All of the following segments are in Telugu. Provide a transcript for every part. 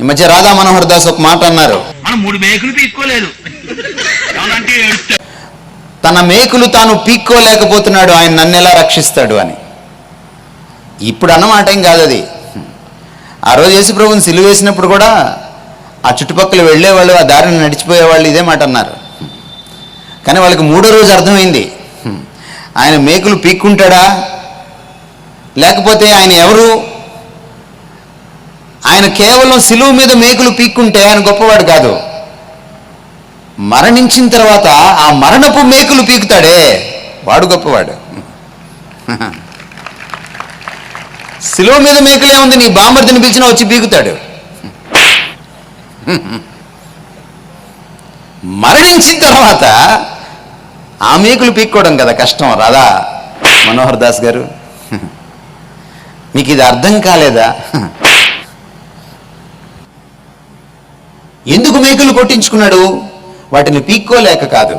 ఈ మధ్య రాధా మనోహర్ దాస్ ఒక మాట అన్నారు. మూడు మేకులు ఏడుస్తా తన మేకులు తాను పీక్కోలేకపోతున్నాడు ఆయన నన్ను ఎలా రక్షిస్తాడు అని. ఇప్పుడు అన్నమాట ఏం కాదు అది. ఆ రోజు యేసు ప్రభుని సిలువ వేసినప్పుడు కూడా ఆ చుట్టుపక్కల వెళ్ళేవాళ్ళు ఆ దారిని నడిచిపోయేవాళ్ళు ఇదే మాట అన్నారు. కానీ వాళ్ళకి మూడో రోజు అర్థమైంది. ఆయన మేకులు పీక్కుంటాడా? లేకపోతే ఆయన ఎవరు ఆయన కేవలం సిలువు మీద మేకులు పీక్కుంటే ఆయన గొప్పవాడు కాదు. మరణించిన తర్వాత ఆ మరణపు మేకులు పీకుతాడే. వాడు గొప్పవాడు. శిలువ మీద మేకులే ఉంది నీ బామర్దిని పిలిచినా వచ్చి పీకుతాడు. మరణించిన తర్వాత ఆ మేకులు పీక్కోవడం కదా కష్టం. రాదా మనోహర్ దాస్ గారు మీకు ఇది అర్థం కాలేదా? ఎందుకు మేకులు కొట్టించుకున్నాడు. వాటిని పీక్కోలేక కాదు.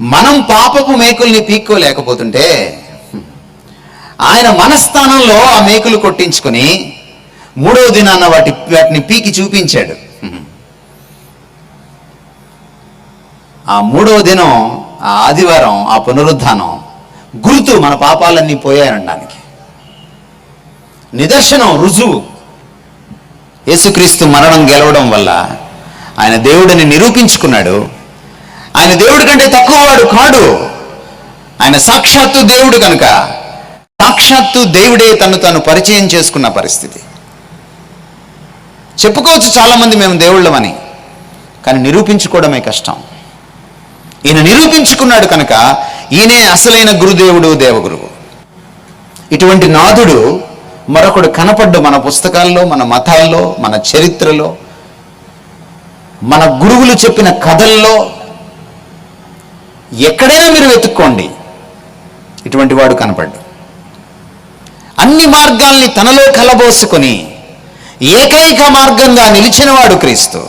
మనం పాపపు మేకుల్ని పీక్కోలేకపోతుంటే ఆయన మనస్థానంలో ఆ మేకులు కొట్టించుకుని మూడో దినాన్న వాటి వాటిని పీకి చూపించాడు. ఆ మూడో దినం ఆ ఆదివారం ఆ పునరుద్ధానం గుర్తు మన పాపాలన్నీ పోయాయనడానికి. నిదర్శనం రుజువు. యేసుక్రీస్తు మరణం గెలవడం వల్ల ఆయన దేవుడిని నిరూపించుకున్నాడు. ఆయన దేవుడి కంటే తక్కువవాడు కాడు. ఆయన సాక్షాత్తు దేవుడు కనుక సాక్షాత్తు దేవుడే తను తాను పరిచయం చేసుకున్న పరిస్థితి. చెప్పుకోవచ్చు చాలామంది మేము దేవుళ్ళమని కానీ నిరూపించుకోవడమే కష్టం. ఈయన నిరూపించుకున్నాడు కనుక ఈయనే అసలైన గురుదేవుడు దేవగురువు. ఇటువంటి నాథుడు మరొకడు కనపడ్డు మన పుస్తకాల్లో మన మతాల్లో మన చరిత్రలో మన గురువులు చెప్పిన కథల్లో. ఎక్కడైనా మీరు వెతుక్కోండి. ఇటువంటి వాడు కనపడ్డు. అన్ని మార్గాల్ని తనలో కలబోసుకొని ఏకైక మార్గంగా నిలిచినవాడు క్రీస్తు.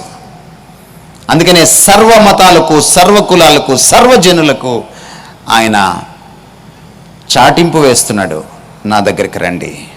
అందుకనే సర్వ మతాలకు సర్వ కులాలకు సర్వజనులకు ఆయన చాటింపు వేస్తున్నాడు. నా దగ్గరికి రండి.